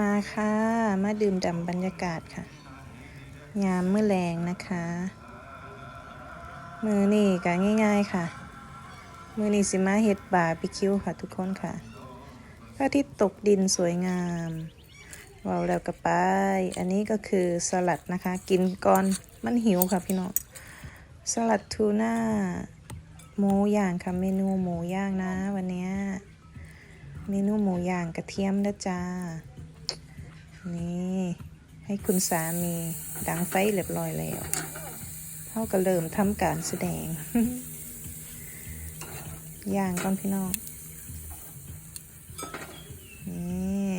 มาค่ะ มาดื่มด่ำบรรยากาศค่ะ ยามเมื้อแรงนะคะ มือนี่ก็ง่าย ๆค่ะ มือนี่สิมาเฮ็ดบาร์บีคิวค่ะทุกคนค่ะพระอาทิตย์ตกดินสวยงามว้าวแล้วก็ไปอันนี้ก็คือสลัดนะคะ กินก่อนมันหิวค่ะพี่น้อง สลัดทูน่าหมูย่างค่ะเมนูหมูย่างนะ วันนี้เมนูหมูย่างกระเทียมนะจ้า นี่ให้คุณสามีดังไฟเรียบร้อยแล้วเขาก็เริ่มทำการแสดง ย่างก่อนพี่น้อง นี่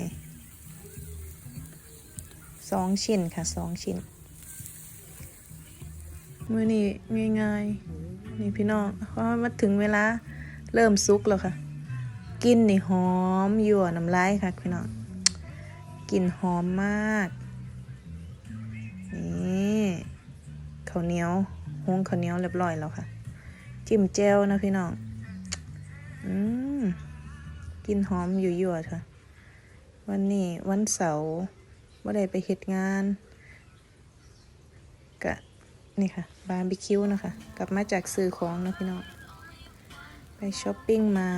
สองชิ้นค่ะสองชิ้น มือนี่ง่ายๆนี่พี่น้องเพราะว่ามาถึงเวลาเริ่มซุกแล้วค่ะ กินนี่หอมยั่วน้ำลายค่ะพี่น้อง กลิ่นหอมมาก นี่ข้าวเหนียวหุงข้าวเหนียวเรียบร้อยแล้วค่ะ จิ้มแจ่วนะพี่น้อง อืมกลินหอมอยู่ยั่วค่ะ วันนี้วันเสาร์ว่าได้ไปเฮ็ดงานกะนี่ค่ะ บาร์บีคิวนะคะ กลับมาจากซื้อของนะพี่น้อง ไปช้อปปิ้งมา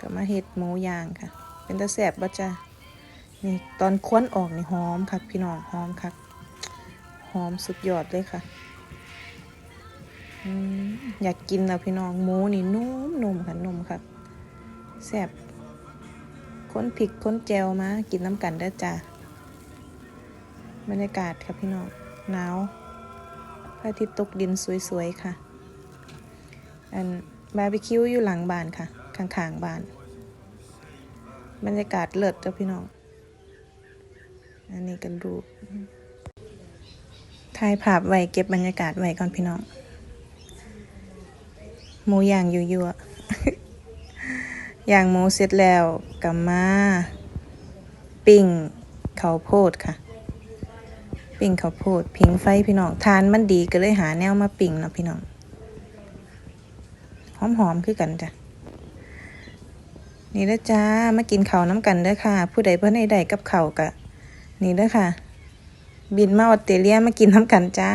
กลับมาเฮ็ดหมูย่างค่ะ เป็นตาแสบบ่จ้า นี่ตอนควนออกนี่หอมคักพี่น้องหอมคักหอมสุดยอดเลยค่ะอยากกินแล้วพี่น้องหมูนี่นุ่มนุ่มค่ะนุ่มค่ะแสบค้นพริกค้นแจวมา กินน้ำกันได้จ้าบรรยากาศค่ะพี่น้องหนาวพระอาทิตย์ตกดินสวยๆค่ะ อันบาร์บีคิวอยู่หลังบ้านค่ะข้างๆบ้าน บรรยากาศเลิศจ้าพี่น้อง อันนี้กันรูปถ่ายภาพไว้เก็บบรรยากาศไว้ก่อนพี่น้องหมูย่างยั่วๆย่างหมูเสร็จแล้วกับมาปิ้งข้าวโพดค่ะ ปิ้งข้าวโพดพิงไฟพี่น้องทานมันดีก็เลยหาแนวมาปิ้งเนาะพี่น้องหอมๆคือกันจ้ะนี่เด้อจ้ามากินข้าวน้ำกันเด้อค่ะ ผู้ใดเพิ่นใดๆกับข้าวกะ นี่เด้อค่ะ บินมาออสเตรเลียมากินน้ำกันจ้า